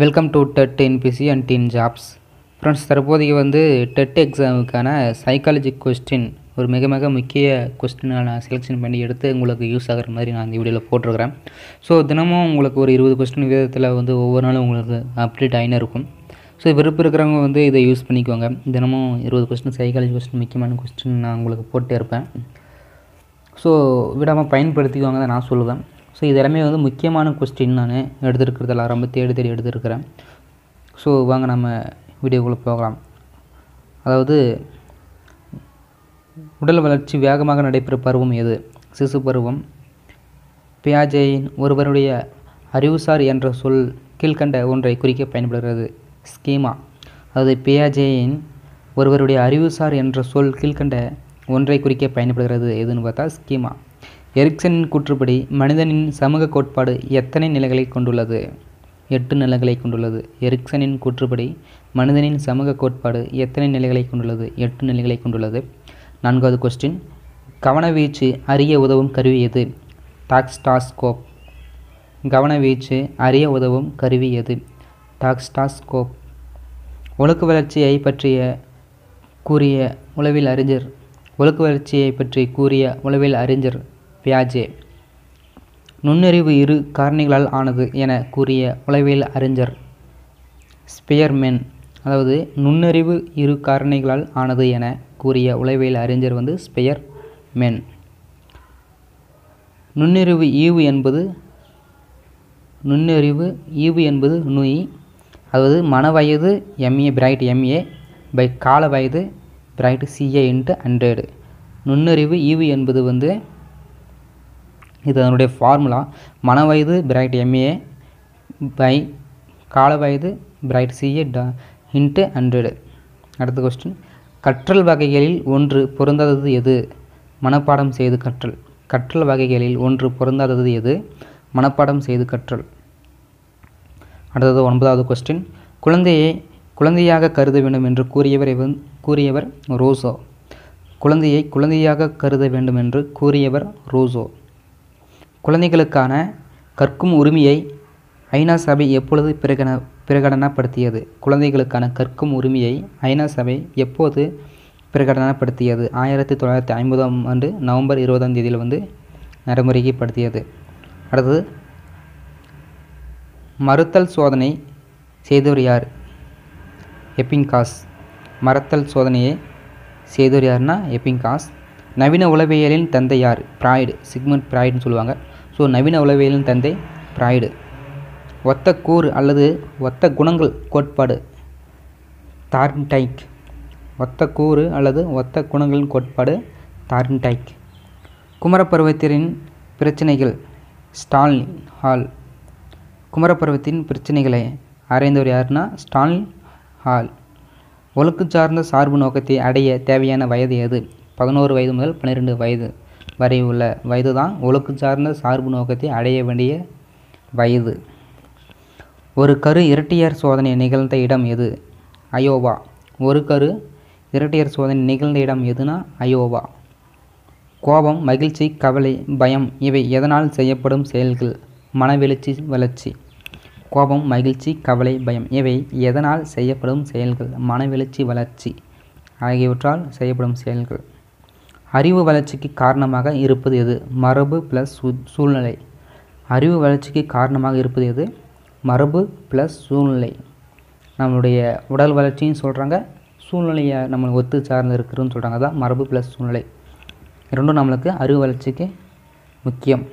Welcome to TET NPC and teen jobs friends தற்போதைக்கு வந்து dead எக்ஸாமுக்கான psychology question ஒரு மிக மிக முக்கிய கொஸ்டினை நான் செலெக்ஷன் பண்ணி எடுத்து உங்களுக்கு யூஸ் ஆகிற மாதிரி நான் இந்த வீடியோவில் போட்டிருக்கிறேன். ஸோ தினமும் உங்களுக்கு ஒரு இருபது கொஸ்டின் விதத்தில் வந்து ஒவ்வொரு நாளும் உங்களுக்கு அப்டேட் ஆகினே இருக்கும். ஸோ விருப்பம் இருக்கிறவங்க வந்து இதை யூஸ் பண்ணிக்கோங்க. தினமும் இருபது கொஸ்டின் சைக்காலஜி கொஸ்டின் முக்கியமான கொஸ்டின் நான் உங்களுக்கு போட்டே இருப்பேன். ஸோ விடாமல் பயன்படுத்திக்குவாங்க தான் நான் சொல்லுவேன். ஸோ இது எல்லாமே வந்து முக்கியமான கொஸ்டின் நான் எடுத்துருக்கிறதெல்லாம் ரொம்ப தேடி தேடி எடுத்துருக்கிறேன். ஸோ வாங்க நம்ம வீடியோக்குள்ளே போகலாம். அதாவது உடல் வளர்ச்சி வேகமாக நடைபெற பருவம் எது? சிசு பருவம். பியாஜேயின் ஒருவருடைய அறிவுசார் என்ற சொல் கீழ்கண்ட ஒன்றை குறிக்க பயன்படுகிறது. ஸ்கீமா. அதாவது பியாஜேயின் ஒருவருடைய அறிவுசார் என்ற சொல் கீழ்கண்ட ஒன்றை குறிக்க பயன்படுகிறது. எதுன்னு பார்த்தா ஸ்கீமா. எரிக்சனின் கூற்றுப்படி மனிதனின் சமூக கோட்பாடு எத்தனை நிலைகளை கொண்டுள்ளது? எட்டு நிலைகளை கொண்டுள்ளது. எரிக்சனின் கூற்றுப்படி மனிதனின் சமூக கோட்பாடு எத்தனை நிலைகளை கொண்டுள்ளது? எட்டு நிலைகளை கொண்டுள்ளது. நான்காவது கொஸ்டின் கவனவீச்சு அறிய உதவும் கருவி எது? டாக்ஸ்டாஸ்கோப். கவனவீச்சு அறிய உதவும் கருவி எது? டாக்ஸ்டாஸ்கோப். ஒழுக்க வளர்ச்சியை பற்றிய கூறிய உளவில் அறிஞர். ஒழுக்க வளர்ச்சியை பற்றி கூறிய உளவில் அறிஞர். பியாஜே. நுண்ணறிவு இரு காரணிகளால் ஆனது என கூறிய உளவியல் அறிஞர் ஸ்பியர்மென் அதாவது நுண்ணறிவு இரு காரணிகளால் ஆனது என கூறிய உளவியல் அறிஞர் வந்து ஸ்பெயர் மென் நுண்ணறிவு ஈவு என்பது நுண்ணறிவு ஈவு என்பது நுய் அதாவது மன வயது எம்ஏ பிரைட் எம்ஏ பை கால வயது பிரைட் சிஏ இன்ட்டு ஹண்ட்ரேடு நுண்ணறிவு ஈவு என்பது வந்து இது அதனுடைய ஃபார்முலா மன வயது பிரைட் எம்ஏ பை கால வயது பிரைட் சிஏ ட இன்ட்டு ஹண்ட்ரடு அடுத்த கொஸ்டின் கற்றல் வகைகளில் ஒன்று பொருந்தாதது எது? மனப்பாடம் செய்து கற்றல். கற்றல் வகைகளில் ஒன்று பொருந்தாதது எது? மனப்பாடம் செய்து கற்றல். அடுத்தது ஒன்பதாவது கொஸ்டின் குழந்தையை குழந்தையாக கருத வேண்டும் என்று கூறியவர் கூறியவர் ரோசோ. குழந்தையை குழந்தையாக கருத வேண்டும் என்று கூறியவர் ரோசோ. குழந்தைகளுக்கான கற்கும் உரிமையை ஐநா சபை எப்பொழுது பிரகன பிரகடனப்படுத்தியது? குழந்தைகளுக்கான கற்கும் உரிமையை ஐநா சபை எப்போது பிரகடனப்படுத்தியது? ஆயிரத்தி தொள்ளாயிரத்தி ஐம்பதாம் ஆண்டு நவம்பர் இருபதாம் தேதியில் வந்து நடைமுறைப்படுத்தியது. அடுத்தது மறுத்தல் சோதனை செய்தவர் யார்? எப்பிங்காஸ். மறுத்தல் சோதனையை செய்தவர் யார்னா எப்பிங்காஸ். நவீன உளவியலின் தந்தை யார்? பிராய்டு சிக்மண்ட் பிராய்டுன்னு சொல்லுவாங்க. ஸோ நவீன உளவியலின் தந்தை ப்ராய்டு. ஒத்த கூறு அல்லது ஒத்த குணங்கள் கோட்பாடு. தார்ன்டைக். ஒத்த கூறு அல்லது ஒத்த குணங்களின் கோட்பாடு தார்ன்டைக். குமரப்பருவத்தின் பிரச்சனைகள் ஸ்டாலின் ஹால். குமரப்பருவத்தின் பிரச்சனைகளை ஆராய்ந்தவர் யாருன்னா ஸ்டாலின் ஹால். ஒழுக்கு சார்ந்த சார்பு நோக்கத்தை அடைய தேவையான வயது எது? பதினோரு வயது முதல் பன்னிரெண்டு வயது. வரை உள்ள வயது தான் ஒழுக்கு சார்ந்த சார்பு நோக்கத்தை அடைய வேண்டிய வயது. ஒரு கரு இரட்டையர் சோதனை நிகழ்ந்த இடம் எது? அயோவா. ஒரு கரு இரட்டையர் சோதனை நிகழ்ந்த இடம் எதுனா அயோவா. கோபம் மகிழ்ச்சி கவலை பயம் இவை எதனால் செய்யப்படும் செயல்கள்? மனவெழுச்சி வளர்ச்சி. கோபம் மகிழ்ச்சி கவலை பயம் இவை எதனால் செய்யப்படும் செயல்கள்? மனவெழுச்சி வளர்ச்சி ஆகியவற்றால் செய்யப்படும் செயல்கள். அறிவு வளர்ச்சிக்கு காரணமாக இருப்பது எது? மரபு ப்ளஸ் சூழ்நிலை. அறிவு வளர்ச்சிக்கு காரணமாக இருப்பது எது? மரபு ப்ளஸ் சூழ்நிலை. நம்மளுடைய உடல் வளர்ச்சின்னு சொல்கிறாங்க சூழ்நிலையை நம்ம ஒத்து சார்ந்து இருக்கிறதுன்னு சொல்கிறாங்க தான் மரபு ப்ளஸ் சூழ்நிலை. ரெண்டும் நம்மளுக்கு அறிவு வளர்ச்சிக்கு முக்கியம்.